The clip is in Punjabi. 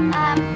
I'm